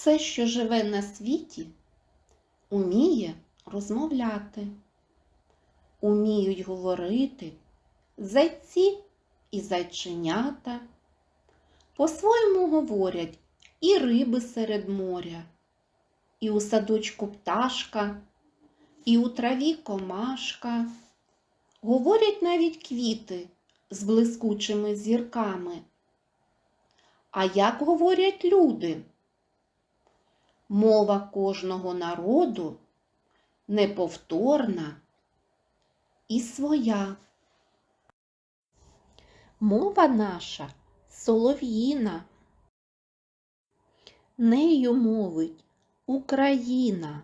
Все, що живе на світі, уміє розмовляти, уміють говорити зайці і зайченята. По-своєму говорять і риби серед моря, і у садочку пташка, і у траві комашка. Говорять навіть квіти з блискучими зірками. А як говорять люди? Мова кожного народу неповторна і своя. Мова наша солов'їна, нею мовить Україна.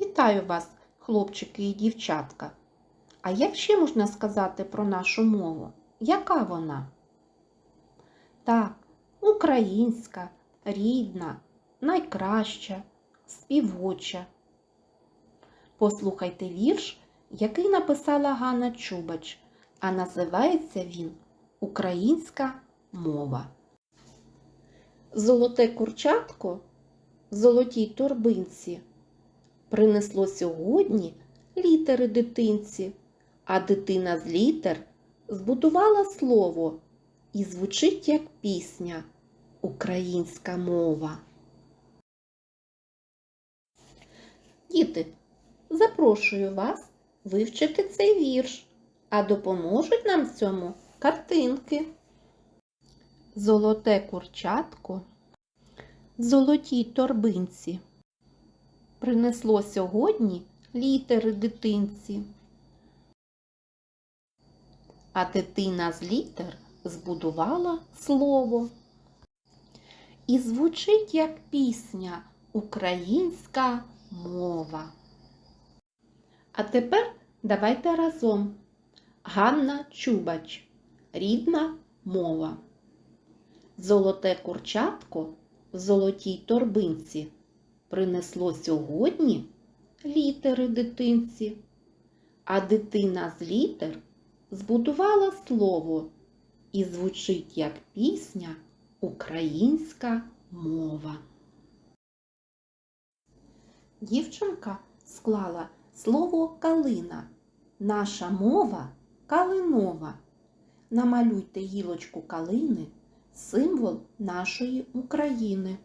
Вітаю вас, хлопчики і дівчатка. А як ще можна сказати про нашу мову? Яка вона? Так, українська, рідна, найкраща, співоча. Послухайте вірш, який написала Ганна Чубач, а називається він Українська мова. Золоте курчатко в золотій торбинці принесло сьогодні літери дитинці, а дитина з літер збудувала слово і звучить як пісня Українська мова. Діти, запрошую вас вивчити цей вірш, а допоможуть нам в цьому картинки. Золоте курчатко в золотій торбинці принесло сьогодні літери дитинці. А дитина з літер збудувала слово. І звучить як пісня Українська мова. А тепер давайте разом. Ганна Чубач. Рідна мова. Золоте курчатко в золотій торбинці принесло сьогодні літери дитинці, а дитина з літер збудувала слово і звучить як пісня Українська мова. Дівчинка склала слово калина. Наша мова калинова. Намалюйте гілочку калини, символ нашої України.